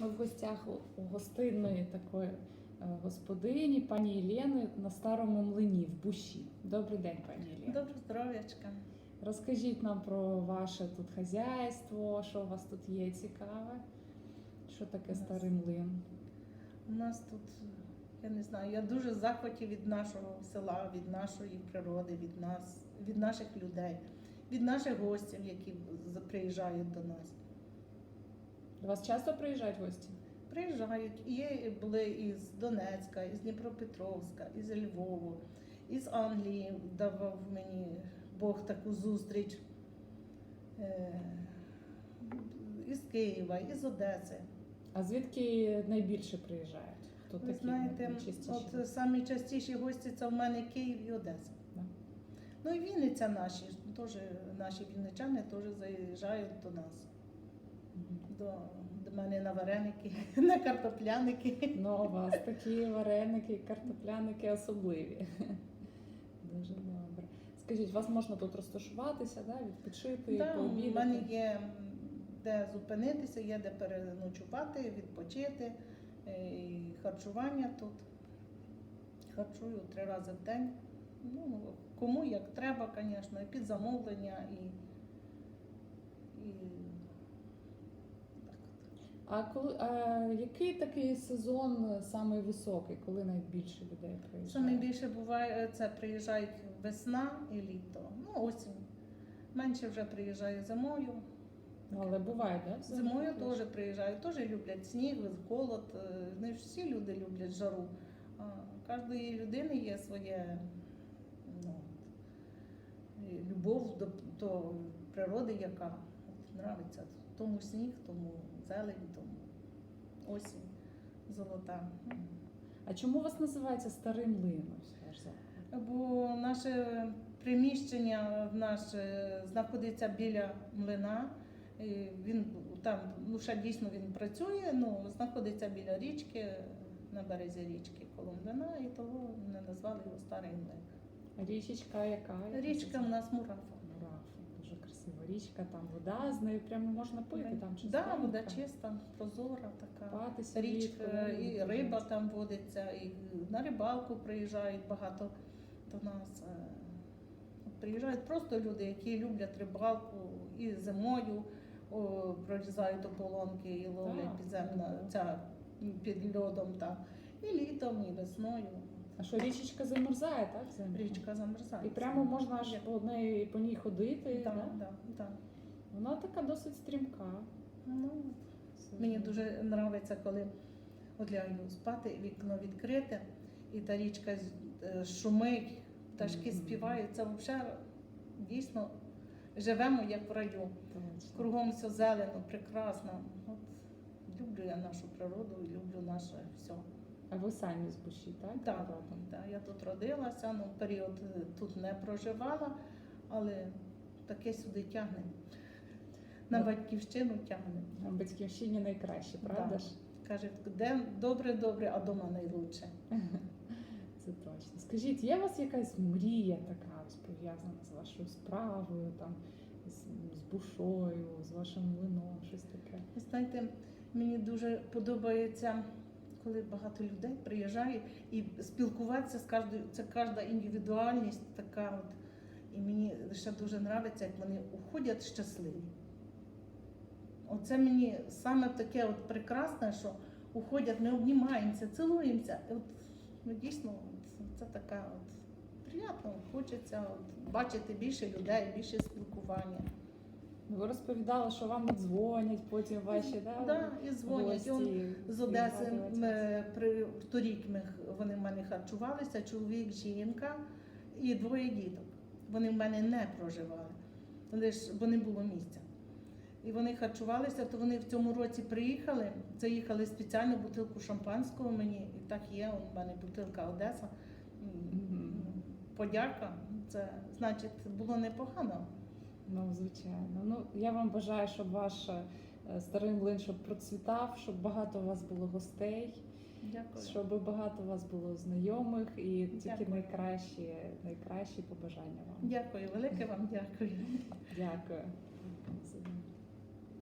Ми в гостях у- гостинної такої е, господині, пані Єлени, на старому млині в Буші. Добрий день, пані Єлена. Добре здоров'ячка. Розкажіть нам про ваше тут хазяйство, що у вас тут є цікаве, що таке старий млин. У нас тут, я не знаю, я дуже в захваті від нашого села, від нашої природи, від нас, від наших людей, від наших гостів, які приїжджають до нас. До вас часто приїжджають гості? Приїжджають, є були із Донецька, із Дніпропетровська, із Львову, із Англії давав мені Бог таку зустріч. Е, Із Києва, із Одеси. А звідки найбільше приїжджають? Хто Ви такі знаєте, найчастіші? от самі частіші гості це в мене Київ і Одеса. Да. Ну і Вінниця наші, теж наші вінничани теж заїжджають до нас. До, до мене на вареники, на картопляники. Ну, у вас такі вареники, картопляники особливі. Дуже добре. Скажіть, вас можна тут розташуватися, да, відпочити, Да, у мене є де зупинитися, є де переночувати, відпочити, е, і харчування тут. Харчую три рази в день. Ну, кому як треба, звісно, і під замовлення, і, і. А коли а який такий сезон самий високий, коли найбільше людей приїжджає? Що найбільше буває, це приїжджають весна і літо. Ну, осінь. Менше вже приїжджає зимою. Ну, але буває, да? Зимою теж приїжджають, теж люблять сніг, холод. е, Не ж всі люди люблять жару. Кожної людини є своє ну, любов до, до природи, яка нравиться. Тому сніг, тому зелень, тому осінь золота. А чому вас називається старим заклад? Бо наше приміщення в наш е, знаходиться біля млина. Він там ну ще дійсно він працює, ну знаходиться біля річки, на березі річки коло млина, і того не назвали його старий млин. Річечка яка? Річка в нас мурафа. Річка, там вода, з нею прямо можна пити. Там да, вода чиста, прозора така. Купатися Річка, влітку, і риба там водиться, і на рибалку приїжджають багато до нас. Е, Приїжджають просто люди, які люблять рибалку і зимою о, прорізають ополонки і ловлять Так, підземна ця під льодом там. І літом, і весною. А що річечка замерзає, так? взимку? Річка замерзає. І прямо можна аж по неї по ній ходити. Так, да? да, да. Вона така досить стрімка. Ну, Мені дуже подобається, коли от лягаю спати, вікно відкрите, і та річка е, шумить, пташки співають. Це взагалі дійсно живемо як в раю. Кругом все зелено, прекрасно. От, люблю я нашу природу люблю наше все. А ви самі з Буші, так? Так, родом? так, я тут родилася, ну період е, тут не проживала, але таке сюди тягне. На Ну. батьківщину тягне. На батьківщині найкраще, правда Да. ж? Каже, де добре, добре, а дома найлучше. Це точно. Скажіть, є у вас якась мрія така ось пов'язана з вашою справою, там, з, з бушою, з вашим млином, щось таке? Ви знаєте, мені дуже подобається, коли багато людей приїжджає і спілкуватися з кожною, це кожна індивідуальність така. От. І мені ще дуже подобається, як вони уходять щасливі. Оце мені саме таке от прекрасне, що уходять, ми обнімаємося, цілуємося. І От, ну, дійсно, це така от, приємно, хочеться от, бачити більше людей, більше спілкування. Ви розповідали, що вам дзвонять потім ваші да, Да, і дзвонять. І он З Одеси ми, при торік ми, вони в мене харчувалися, чоловік, жінка і двоє діток. Вони в мене не проживали, лише бо не було місця. І вони харчувалися, то вони в цьому році приїхали, заїхали спеціально бутилку шампанського мені, і так є, в мене бутилка Одеса. Подяка. Це значить було непогано. Ну, звичайно. Ну, я вам бажаю, щоб ваш е, старий млин щоб процвітав, щоб багато у вас було гостей, Дякую. щоб багато у вас було знайомих і тільки Дякую. найкращі, найкращі побажання вам. Дякую, велике вам дякую. Дякую.